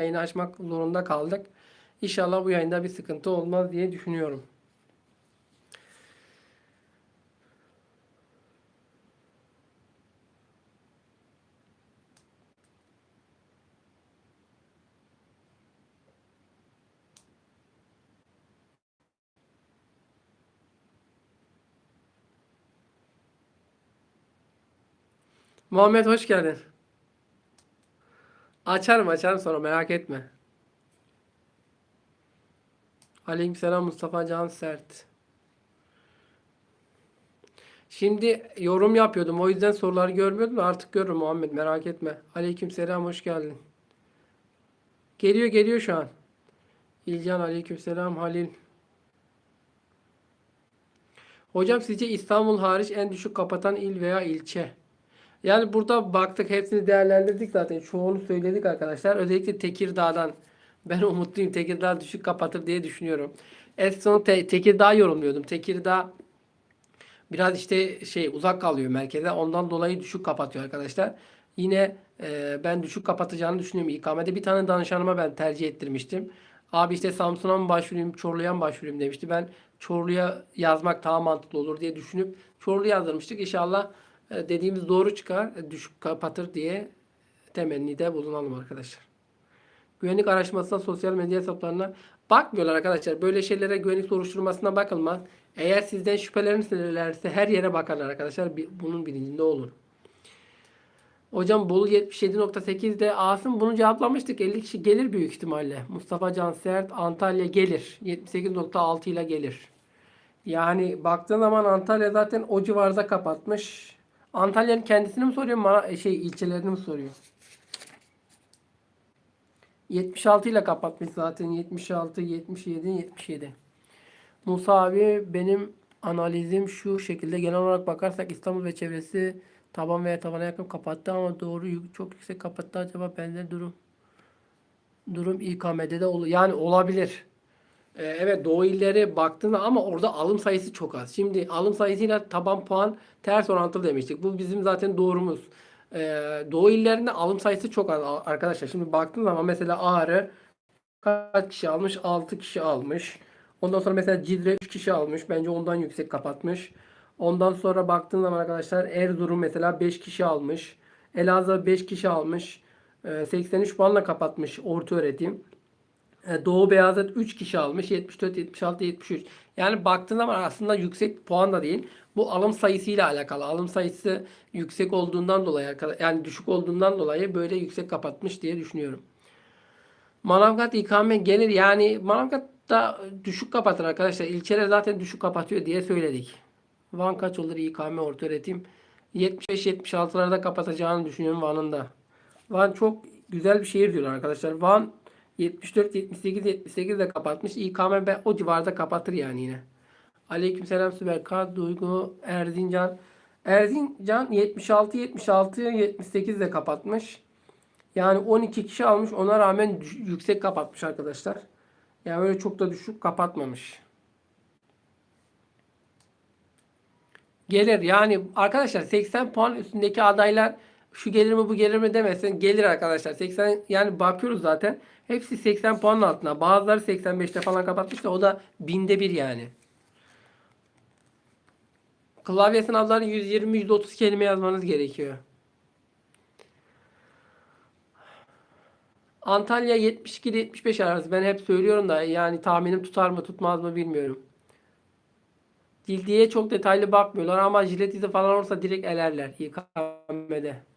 yayını açmak zorunda kaldık. İnşallah bu yayında bir sıkıntı olmaz diye düşünüyorum. Muhammed hoş geldin. Açarım açarım sonra merak etme. Aleykümselam Mustafa Can Sert. Şimdi yorum yapıyordum. O yüzden soruları görmüyordum artık görürüm Muhammed merak etme. Aleykümselam hoş geldin. Geliyor geliyor şu an. İlcan aleykümselam Halil. Hocam sizce İstanbul hariç en düşük kapatan il veya ilçe? Yani burada baktık hepsini değerlendirdik zaten. Çoğunu söyledik arkadaşlar. Özellikle Tekirdağ'dan ben umutluyum. Tekirdağ düşük kapatır diye düşünüyorum. En son Te- Tekirdağ yorumluyordum. Tekirdağ biraz işte şey uzak kalıyor merkeze. Ondan dolayı düşük kapatıyor arkadaşlar. Yine e, ben düşük kapatacağını düşünüyorum. İKM'de bir tane danışanıma ben tercih ettirmiştim. Abi işte Samsun'a mı başvurayım, Çorlu'ya mı başvurayım demişti. Ben Çorlu'ya yazmak daha mantıklı olur diye düşünüp Çorlu yazdırmıştık. İnşallah dediğimiz doğru çıkar, e, düşük kapatır diye temennide bulunalım arkadaşlar. Güvenlik araştırmasına sosyal medya hesaplarına bakmıyorlar arkadaşlar. Böyle şeylere güvenlik soruşturmasına bakılmaz. Eğer sizden şüphelenirlerse her yere bakarlar arkadaşlar. Bunun bilincinde olun. Hocam Bolu 77.8'de Asım bunu cevaplamıştık. 50 kişi gelir büyük ihtimalle. Mustafa Cansert Antalya gelir. 78.6 ile gelir. Yani baktığın zaman Antalya zaten o civarda kapatmış. Antalya'nın kendisini mi soruyor, Mara- şey ilçelerini mi soruyor? 76 ile kapatmış zaten. 76, 77, 77. Musa abi benim analizim şu şekilde. Genel olarak bakarsak İstanbul ve çevresi taban veya tabana yakın kapattı ama doğru çok yüksek kapattı. Acaba benzer durum durum İKM'de de olur. Yani olabilir. Ee, evet Doğu illeri baktığında ama orada alım sayısı çok az. Şimdi alım sayısıyla taban puan ters orantılı demiştik. Bu bizim zaten doğrumuz. Ee, Doğu illerinde alım sayısı çok az arkadaşlar. Şimdi baktığın zaman mesela Ağrı kaç kişi almış? 6 kişi almış. Ondan sonra mesela Cidre 3 kişi almış. Bence ondan yüksek kapatmış. Ondan sonra baktığın zaman arkadaşlar Erzurum mesela 5 kişi almış. Elazığ 5 kişi almış. Ee, 83 puanla kapatmış orta öğretim. E, Doğu Beyazıt 3 kişi almış. 74, 76, 73. Yani baktığın zaman aslında yüksek puan da değil. Bu alım sayısıyla alakalı. Alım sayısı yüksek olduğundan dolayı yani düşük olduğundan dolayı böyle yüksek kapatmış diye düşünüyorum. Manavgat ikame gelir. Yani Manavgat da düşük kapatır arkadaşlar. İlçeler zaten düşük kapatıyor diye söyledik. Van kaç olur ikame orta öğretim? 75-76'larda kapatacağını düşünüyorum Van'ın da. Van çok güzel bir şehir diyorlar arkadaşlar. Van 74, 78, 78 de kapatmış. İKM be- o civarda kapatır yani yine. Aleykümselam Süberkar, Duygu, Erzincan. Erzincan 76, 76, 78 de kapatmış. Yani 12 kişi almış. Ona rağmen yüksek kapatmış arkadaşlar. Yani öyle çok da düşük kapatmamış. Gelir yani arkadaşlar 80 puan üstündeki adaylar şu gelir mi bu gelir mi demesin gelir arkadaşlar 80 yani bakıyoruz zaten hepsi 80 puanın altına bazıları 85'te falan kapatmış da o da binde bir yani. Klavye sınavları 120-130 kelime yazmanız gerekiyor. Antalya 72-75 arası ben hep söylüyorum da yani tahminim tutar mı tutmaz mı bilmiyorum. Dildiye çok detaylı bakmıyorlar ama jilet izi falan olursa direkt elerler İKM'de.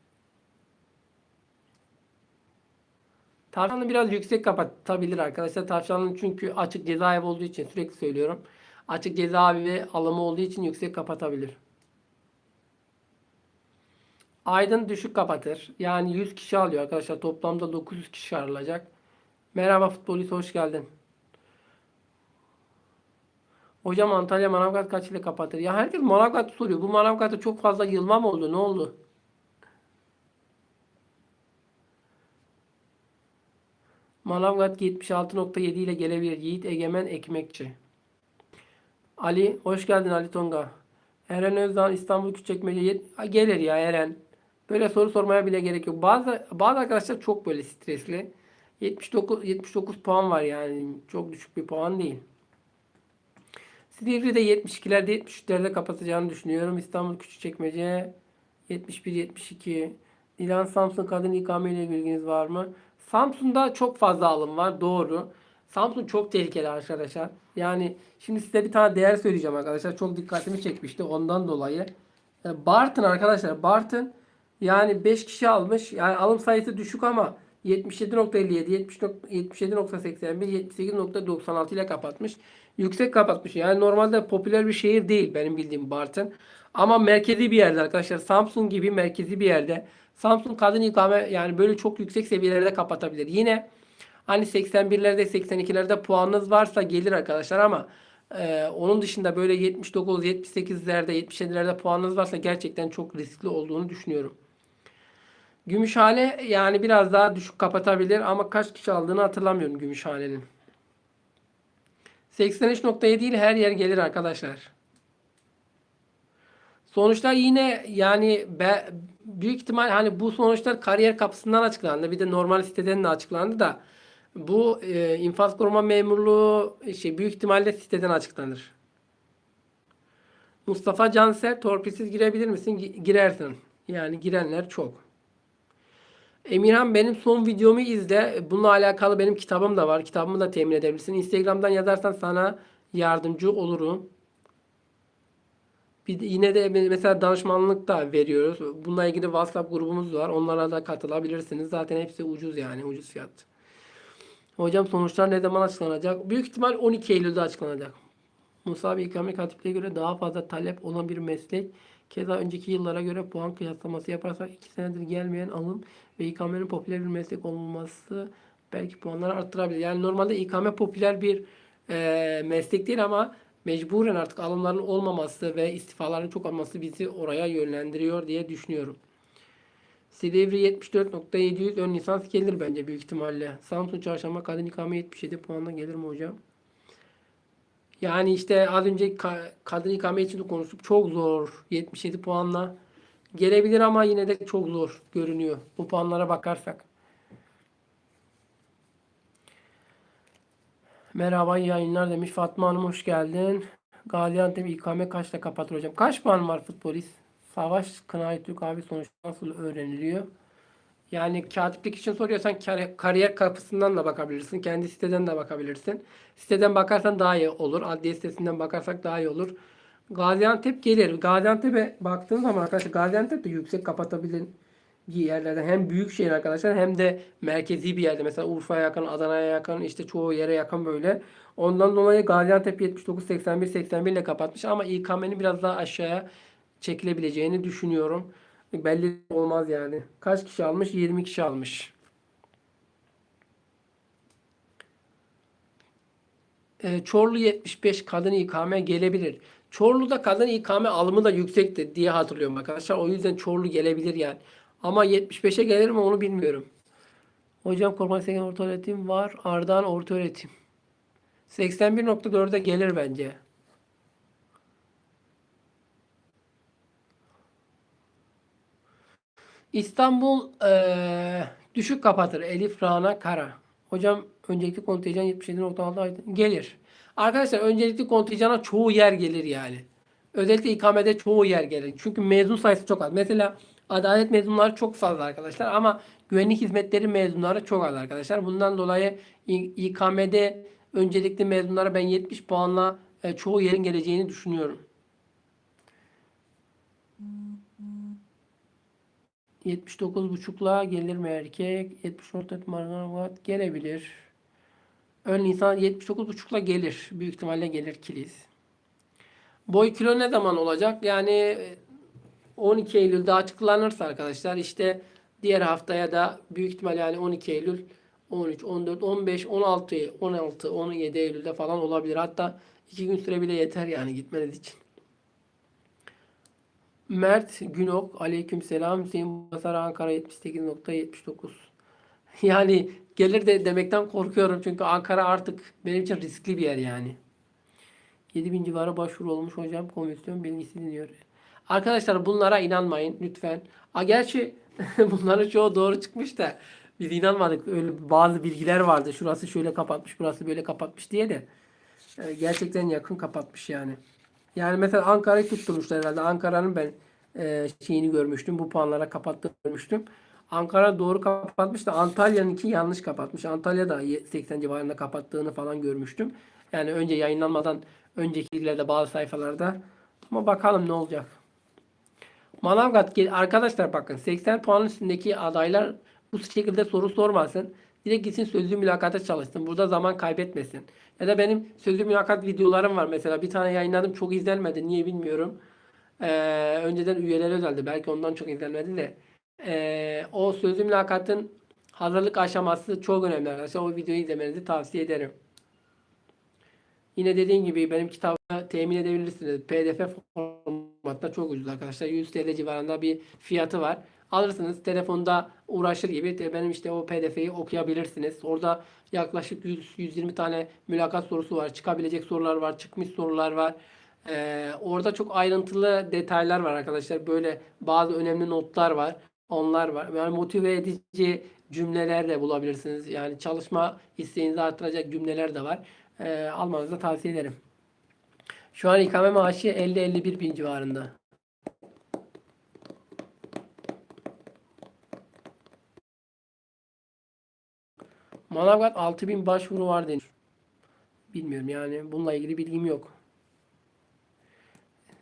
Tavşanlı biraz yüksek kapatabilir arkadaşlar. Tavşanlı çünkü açık cezaevi olduğu için sürekli söylüyorum. Açık cezaevi alımı olduğu için yüksek kapatabilir. Aydın düşük kapatır. Yani 100 kişi alıyor arkadaşlar. Toplamda 900 kişi aralacak. Merhaba futbolist hoş geldin. Hocam Antalya Manavgat kaç ile kapatır? Ya herkes Manavgat soruyor. Bu Manavgat'ta çok fazla yılma mı oldu? Ne oldu? Manavgat 76.7 ile gelebilir. Yiğit Egemen Ekmekçi. Ali hoş geldin Ali Tonga. Eren Özdağ İstanbul Küçükçekmece gelir ya Eren. Böyle soru sormaya bile gerek yok. Bazı bazı arkadaşlar çok böyle stresli. 79 79 puan var yani. Çok düşük bir puan değil. Silivri de 72'lerde 73'lerde kapatacağını düşünüyorum. İstanbul Küçükçekmece 71-72. İlan Samsun kadın ikame ile bilginiz var mı? Samsun'da çok fazla alım var. Doğru. Samsun çok tehlikeli arkadaşlar. Yani şimdi size bir tane değer söyleyeceğim arkadaşlar. Çok dikkatimi çekmişti ondan dolayı. Bartın arkadaşlar. Bartın yani 5 kişi almış. Yani alım sayısı düşük ama 77.57, 70 77.81, 78.96 ile kapatmış. Yüksek kapatmış. Yani normalde popüler bir şehir değil benim bildiğim Bartın. Ama merkezi bir yerde arkadaşlar. Samsun gibi merkezi bir yerde. Samsun kadın ikame yani böyle çok yüksek seviyelerde kapatabilir. Yine hani 81'lerde 82'lerde puanınız varsa gelir arkadaşlar ama e, onun dışında böyle 79, 78'lerde 77'lerde puanınız varsa gerçekten çok riskli olduğunu düşünüyorum. Gümüşhane yani biraz daha düşük kapatabilir ama kaç kişi aldığını hatırlamıyorum Gümüşhane'nin. 83.7 değil her yer gelir arkadaşlar. Sonuçlar yine yani be, büyük ihtimal hani bu sonuçlar kariyer kapısından açıklandı. Bir de normal siteden de açıklandı da bu e, infaz koruma memurluğu şey büyük ihtimalle siteden açıklanır. Mustafa Canser torpilsiz girebilir misin? Gi- Girersin. Yani girenler çok. Emirhan benim son videomu izle. Bununla alakalı benim kitabım da var. Kitabımı da temin edebilirsin. Instagram'dan yazarsan sana yardımcı olurum. Bir yine de mesela danışmanlık da veriyoruz. Bununla ilgili WhatsApp grubumuz var. Onlara da katılabilirsiniz. Zaten hepsi ucuz yani. Ucuz fiyat. Hocam sonuçlar ne zaman açıklanacak? Büyük ihtimal 12 Eylül'de açıklanacak. Musa abi ikame katipliğe göre daha fazla talep olan bir meslek. Keza önceki yıllara göre puan kıyaslaması yaparsak 2 senedir gelmeyen alım ve ikamenin popüler bir meslek olması belki puanları arttırabilir. Yani normalde ikame popüler bir e, meslek değil ama mecburen artık alımların olmaması ve istifaların çok olması bizi oraya yönlendiriyor diye düşünüyorum. Silivri 74.700 ön lisans gelir bence büyük ihtimalle. Samsun Çarşamba kadın ikame 77 puanla gelir mi hocam? Yani işte az önce ka- kadın ikame için de konuştuk. Çok zor. 77 puanla gelebilir ama yine de çok zor görünüyor. Bu puanlara bakarsak. Merhaba iyi yayınlar demiş. Fatma Hanım hoş geldin. Gaziantep ikame kaçta kapatır hocam? Kaç puan var futbolist? Savaş Kınay Türk abi sonuç nasıl öğreniliyor? Yani katiplik için soruyorsan kar- kariyer kapısından da bakabilirsin. Kendi siteden de bakabilirsin. Siteden bakarsan daha iyi olur. Adliye sitesinden bakarsak daha iyi olur. Gaziantep gelir. Gaziantep'e baktığın zaman arkadaşlar Gaziantep de yüksek kapatabilir yerlerden. Hem büyük şehir arkadaşlar hem de merkezi bir yerde. Mesela Urfa'ya yakın, Adana'ya yakın, işte çoğu yere yakın böyle. Ondan dolayı Gaziantep 79, 81, 81 ile kapatmış ama İKM'nin biraz daha aşağıya çekilebileceğini düşünüyorum. Belli olmaz yani. Kaç kişi almış? 20 kişi almış. Ee, Çorlu 75 kadın ikame gelebilir. Çorlu'da kadın ikame alımı da yüksekti diye hatırlıyorum arkadaşlar. O yüzden Çorlu gelebilir yani. Ama 75'e gelir mi onu bilmiyorum. Hocam Korkmaz 80 orta öğretim var. Ardahan orta öğretim. 81.4'e gelir bence. İstanbul eee, düşük kapatır. Elif Rana Kara. Hocam öncelikli kontenjan 77.6 ay- gelir. Arkadaşlar öncelikli kontenjana çoğu yer gelir yani. Özellikle ikamede çoğu yer gelir. Çünkü mezun sayısı çok az. Mesela adalet mezunları çok fazla arkadaşlar ama güvenlik hizmetleri mezunları çok az arkadaşlar. Bundan dolayı İKM'de öncelikli mezunlara ben 70 puanla e, çoğu yerin geleceğini düşünüyorum. 79.5'la gelir mi erkek? 74 Margaret gelebilir. Ön insan 79.5'la gelir. Büyük ihtimalle gelir kiliz. Boy kilo ne zaman olacak? Yani e, 12 Eylül'de açıklanırsa arkadaşlar işte diğer haftaya da büyük ihtimal yani 12 Eylül 13, 14, 15, 16, 16, 17 Eylül'de falan olabilir. Hatta 2 gün süre bile yeter yani gitmeniz için. Mert Günok aleykümselam Hüseyin Basar Ankara 78.79 yani gelir de demekten korkuyorum çünkü Ankara artık benim için riskli bir yer yani. 7000 civarı başvuru olmuş hocam komisyon bilgisi dinliyor. Arkadaşlar bunlara inanmayın lütfen. A gerçi bunların çoğu doğru çıkmış da Biz inanmadık. Öyle bazı bilgiler vardı. Şurası şöyle kapatmış, burası böyle kapatmış diye de. E, gerçekten yakın kapatmış yani. Yani mesela Ankara'yı tutturmuşlar herhalde. Ankara'nın ben e, şeyini görmüştüm. Bu puanlara kapattığını görmüştüm. Ankara doğru kapatmış da Antalya'nınki yanlış kapatmış. Antalya da 80 civarında kapattığını falan görmüştüm. Yani önce yayınlanmadan önceki bilgilerde bazı sayfalarda. Ama bakalım ne olacak. Manavgat arkadaşlar bakın 80 puanın üstündeki adaylar bu şekilde soru sormasın. Direkt gitsin sözlü mülakata çalışsın. Burada zaman kaybetmesin. Ya da benim sözlü mülakat videolarım var mesela. Bir tane yayınladım çok izlenmedi. Niye bilmiyorum. Ee, önceden üyeler özeldi. Belki ondan çok izlenmedi de. Ee, o sözlü mülakatın hazırlık aşaması çok önemli arkadaşlar. O videoyu izlemenizi tavsiye ederim. Yine dediğim gibi benim kitabı temin edebilirsiniz. PDF formatında çok ucuz arkadaşlar. 100 TL civarında bir fiyatı var. Alırsınız telefonda uğraşır gibi de benim işte o PDF'yi okuyabilirsiniz. Orada yaklaşık 100-120 tane mülakat sorusu var. Çıkabilecek sorular var. Çıkmış sorular var. Ee, orada çok ayrıntılı detaylar var arkadaşlar. Böyle bazı önemli notlar var. Onlar var. Yani motive edici cümleler de bulabilirsiniz. Yani çalışma isteğinizi artıracak cümleler de var. Ee, almanızı tavsiye ederim. Şu an ikame maaşı 50-51 bin civarında. Manavgat 6000 başvuru var denir. Bilmiyorum yani bununla ilgili bilgim yok.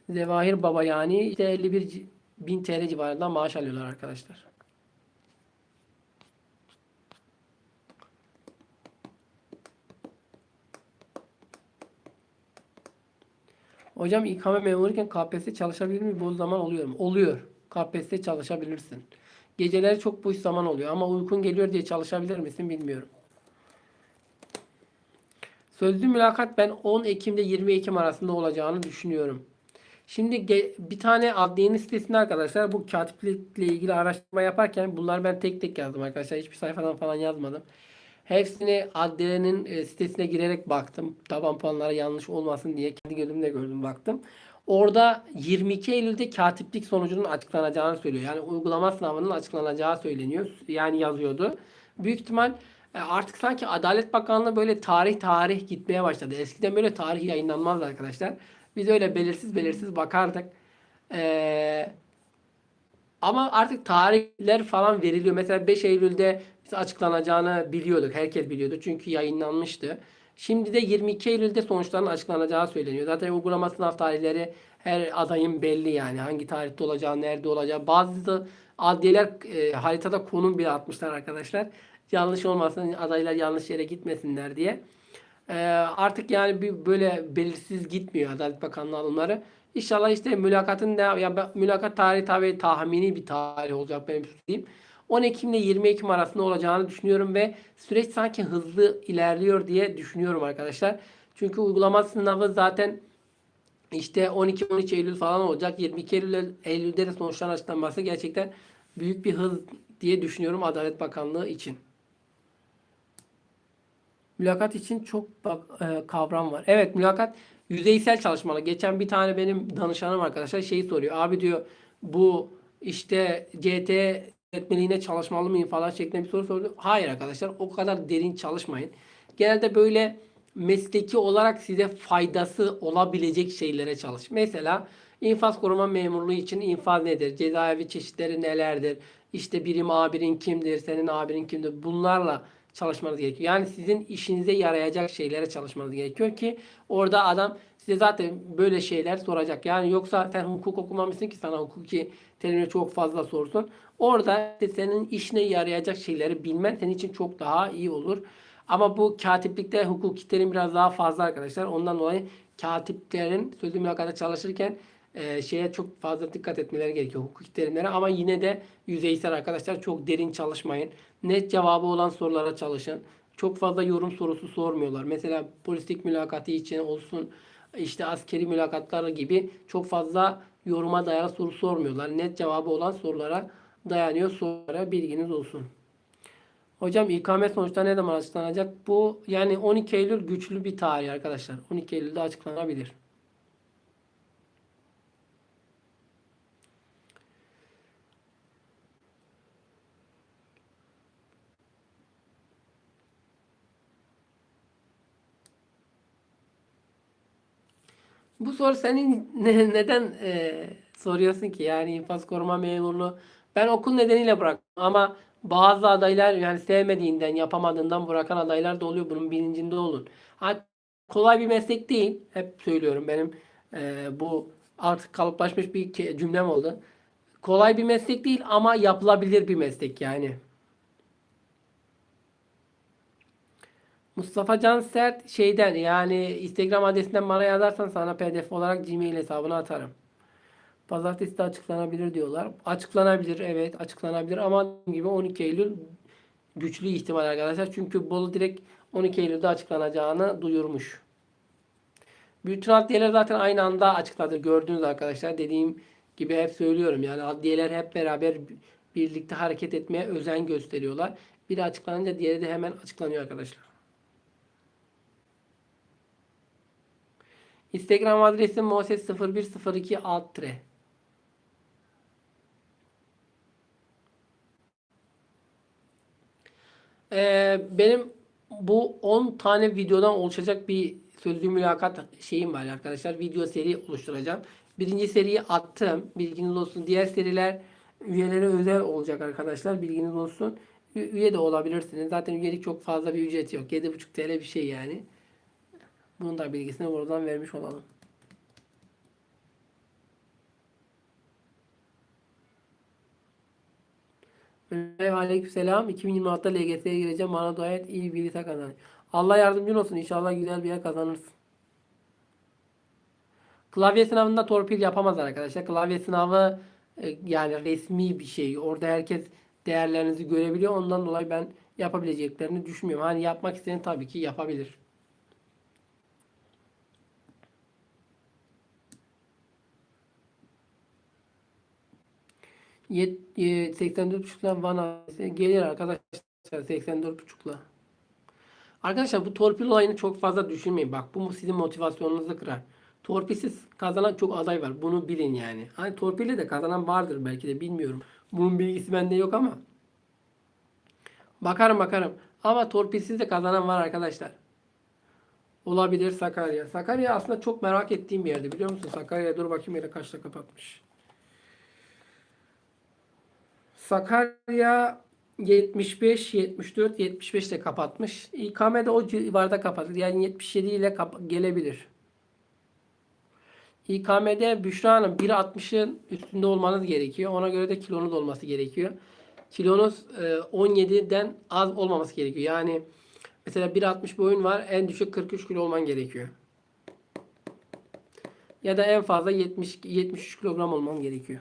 Zevahir Baba yani işte 51 ci- bin TL civarında maaş alıyorlar arkadaşlar. Hocam ikame memuruyken KPSS çalışabilir mi? Boş zaman oluyor mu? Oluyor. KPSS çalışabilirsin. Geceleri çok boş zaman oluyor ama uykun geliyor diye çalışabilir misin bilmiyorum. Sözlü mülakat ben 10 Ekim'de 20 Ekim arasında olacağını düşünüyorum. Şimdi bir tane adliyenin sitesinde arkadaşlar bu katiplikle ilgili araştırma yaparken bunları ben tek tek yazdım arkadaşlar. Hiçbir sayfadan falan yazmadım. Hepsini adliyenin e, sitesine girerek baktım. Taban puanları yanlış olmasın diye kendi gözümle gördüm baktım. Orada 22 Eylül'de katiplik sonucunun açıklanacağını söylüyor. Yani uygulama sınavının açıklanacağı söyleniyor. Yani yazıyordu. Büyük ihtimal e, artık sanki Adalet Bakanlığı böyle tarih tarih gitmeye başladı. Eskiden böyle tarih yayınlanmazdı arkadaşlar. Biz öyle belirsiz belirsiz bakardık. Ee, ama artık tarihler falan veriliyor. Mesela 5 Eylül'de açıklanacağını biliyorduk. Herkes biliyordu. Çünkü yayınlanmıştı. Şimdi de 22 Eylül'de sonuçların açıklanacağı söyleniyor. Zaten uygulama sınav tarihleri her adayın belli yani. Hangi tarihte olacağı, nerede olacağı. Bazı adliyeler e, haritada konum bile atmışlar arkadaşlar. Yanlış olmasın, adaylar yanlış yere gitmesinler diye. Ee, artık yani bir böyle belirsiz gitmiyor Adalet Bakanlığı alımları. İnşallah işte mülakatın da ya mülakat tarihi tabii tahmini bir tarih olacak benim söyleyeyim. 10 Ekim ile 20 Ekim arasında olacağını düşünüyorum ve süreç sanki hızlı ilerliyor diye düşünüyorum arkadaşlar. Çünkü uygulama sınavı zaten işte 12-13 Eylül falan olacak. 22 Eylül, Eylül'de de sonuçların açıklanması gerçekten büyük bir hız diye düşünüyorum Adalet Bakanlığı için. Mülakat için çok bak, e, kavram var. Evet mülakat yüzeysel çalışmalı. Geçen bir tane benim danışanım arkadaşlar şeyi soruyor. Abi diyor bu işte CT öğretmenliğine çalışmalı mıyım falan şeklinde bir soru sordu. Hayır arkadaşlar o kadar derin çalışmayın. Genelde böyle mesleki olarak size faydası olabilecek şeylere çalış. Mesela infaz koruma memurluğu için infaz nedir? Cezaevi çeşitleri nelerdir? İşte birim abirin kimdir? Senin abirin kimdir? Bunlarla çalışmanız gerekiyor. Yani sizin işinize yarayacak şeylere çalışmanız gerekiyor ki orada adam size zaten böyle şeyler soracak. Yani yoksa sen hukuk okumamışsın ki sana hukuki terimleri çok fazla sorsun. Orada işte senin işine yarayacak şeyleri bilmen senin için çok daha iyi olur. Ama bu katiplikte hukuki terim biraz daha fazla arkadaşlar. Ondan dolayı katiplerin sözlü mülakata çalışırken e, şeye çok fazla dikkat etmeleri gerekiyor hukuki terimlere ama yine de yüzeysel arkadaşlar çok derin çalışmayın. Net cevabı olan sorulara çalışın. Çok fazla yorum sorusu sormuyorlar. Mesela polislik mülakatı için olsun işte askeri mülakatlar gibi çok fazla yoruma dayalı soru sormuyorlar. Net cevabı olan sorulara dayanıyor sorulara bilginiz olsun. Hocam İKM sonuçta ne zaman açıklanacak? Bu yani 12 Eylül güçlü bir tarih arkadaşlar. 12 Eylül'de açıklanabilir. Bu soru senin ne- neden e, soruyorsun ki? Yani infaz koruma memurluğu. Ben okul nedeniyle bıraktım ama bazı adaylar yani sevmediğinden, yapamadığından bırakan adaylar da oluyor. Bunun bilincinde olun. Ha, kolay bir meslek değil. Hep söylüyorum benim e, bu artık kalıplaşmış bir cümlem oldu. Kolay bir meslek değil ama yapılabilir bir meslek yani. Mustafa Can Sert şeyden yani Instagram adresinden bana yazarsan sana pdf olarak Gmail hesabına atarım. Pazartesi de açıklanabilir diyorlar. Açıklanabilir evet açıklanabilir ama gibi 12 Eylül güçlü ihtimal arkadaşlar. Çünkü Bolu direkt 12 Eylül'de açıklanacağını duyurmuş. Bütün adliyeler zaten aynı anda açıkladı. Gördünüz arkadaşlar. Dediğim gibi hep söylüyorum. Yani adliyeler hep beraber birlikte hareket etmeye özen gösteriyorlar. Biri açıklanınca diğeri de hemen açıklanıyor arkadaşlar. Instagram adresim moses0102 alt tire. Ee, benim bu 10 tane videodan oluşacak bir sözlü mülakat şeyim var arkadaşlar. Video seri oluşturacağım. Birinci seriyi attım. Bilginiz olsun. Diğer seriler üyelere özel olacak arkadaşlar. Bilginiz olsun. Üye de olabilirsiniz. Zaten üyelik çok fazla bir ücret yok. 7,5 TL bir şey yani. Bunun da bilgisini buradan vermiş olalım. Ve aleykümselam. 2026'da LGS'ye gireceğim. Bana dua et. iyi bir lise kazan. Allah yardımcın olsun. İnşallah güzel bir yer kazanırsın. Klavye sınavında torpil yapamaz arkadaşlar. Klavye sınavı e, yani resmi bir şey. Orada herkes değerlerinizi görebiliyor. Ondan dolayı ben yapabileceklerini düşünmüyorum. Hani yapmak isteyen tabii ki yapabilir. 84.5'la Van Adresi gelir arkadaşlar 84.5'la. Arkadaşlar bu torpil olayını çok fazla düşünmeyin. Bak bu sizin motivasyonunuzu kırar. Torpilsiz kazanan çok aday var. Bunu bilin yani. Hani torpille de kazanan vardır belki de bilmiyorum. Bunun bilgisi bende yok ama. Bakarım bakarım. Ama torpilsiz de kazanan var arkadaşlar. Olabilir Sakarya. Sakarya aslında çok merak ettiğim bir yerde biliyor musun? Sakarya dur bakayım yere kaçta kapatmış. Sakarya 75, 74, 75 de kapatmış. İKM'de o civarda kapatır. Yani 77 ile gelebilir. İKM'de Büşra Hanım 1.60'ın üstünde olmanız gerekiyor. Ona göre de kilonuz olması gerekiyor. Kilonuz e, 17'den az olmaması gerekiyor. Yani mesela 1.60 boyun var. En düşük 43 kilo olman gerekiyor. Ya da en fazla 70 73 kilogram olman gerekiyor.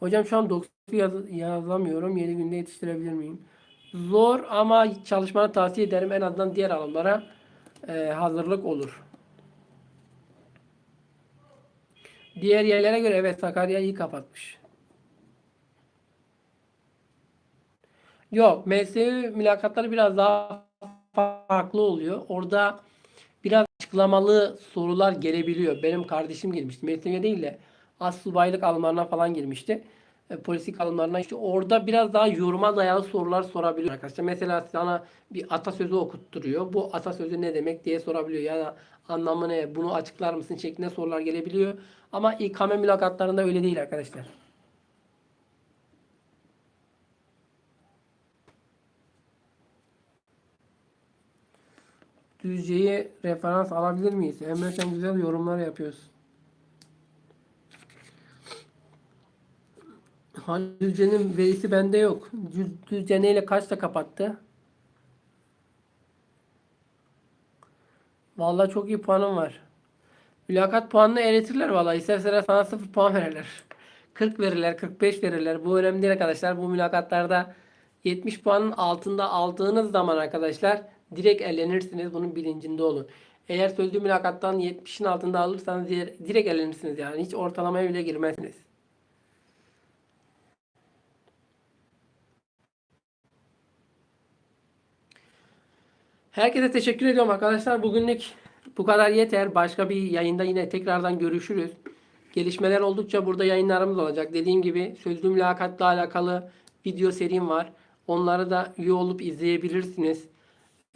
Hocam şu an 90 yaz- yazamıyorum. 7 günde yetiştirebilir miyim? Zor ama çalışmanı tavsiye ederim. En azından diğer alanlara e, hazırlık olur. Diğer yerlere göre evet Sakarya iyi kapatmış. Yok, MSU mülakatları biraz daha farklı oluyor. Orada biraz açıklamalı sorular gelebiliyor. Benim kardeşim girmişti. MSU'ya değil de astsubaylık alımlarına falan girmişti. E, polislik alımlarına işte orada biraz daha yoruma dayalı sorular sorabiliyor arkadaşlar. Mesela sana bir atasözü okutturuyor. Bu atasözü ne demek diye sorabiliyor. Ya da anlamı ne? Bunu açıklar mısın şeklinde sorular gelebiliyor. Ama İKM mülakatlarında öyle değil arkadaşlar. Düzce'yi referans alabilir miyiz? Emre sen güzel yorumlar yapıyorsun. Halil Düzce'nin verisi bende yok. Düz- Düzce neyle kaçta kapattı? Vallahi çok iyi puanım var. Mülakat puanını eritirler vallahi. İsterseler sana 0 puan verirler. 40 verirler, 45 verirler. Bu önemli değil arkadaşlar. Bu mülakatlarda 70 puanın altında aldığınız zaman arkadaşlar direkt elenirsiniz. Bunun bilincinde olun. Eğer sözlü mülakattan 70'in altında alırsanız direkt elenirsiniz yani. Hiç ortalamaya bile girmezsiniz. Herkese teşekkür ediyorum arkadaşlar. Bugünlük bu kadar yeter. Başka bir yayında yine tekrardan görüşürüz. Gelişmeler oldukça burada yayınlarımız olacak. Dediğim gibi sözlü mülakatla alakalı video serim var. Onları da üye olup izleyebilirsiniz.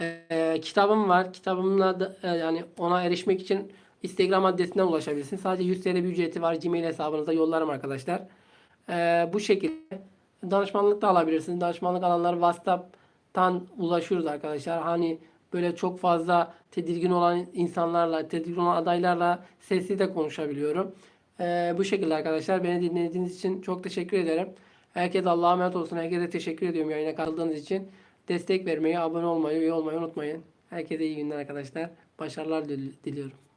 Ee, kitabım var. Kitabımla da, e, yani ona erişmek için Instagram adresinden ulaşabilirsiniz. Sadece 100 TL bir ücreti var. Gmail hesabınıza yollarım arkadaşlar. Ee, bu şekilde danışmanlık da alabilirsiniz. Danışmanlık alanlar WhatsApp'tan ulaşıyoruz arkadaşlar. Hani böyle çok fazla tedirgin olan insanlarla, tedirgin olan adaylarla sesli de konuşabiliyorum. Ee, bu şekilde arkadaşlar beni dinlediğiniz için çok teşekkür ederim. Herkes Allah'a emanet olsun. Herkese teşekkür ediyorum yayına katıldığınız için. Destek vermeyi, abone olmayı, üye olmayı unutmayın. Herkese iyi günler arkadaşlar. Başarılar dil- diliyorum.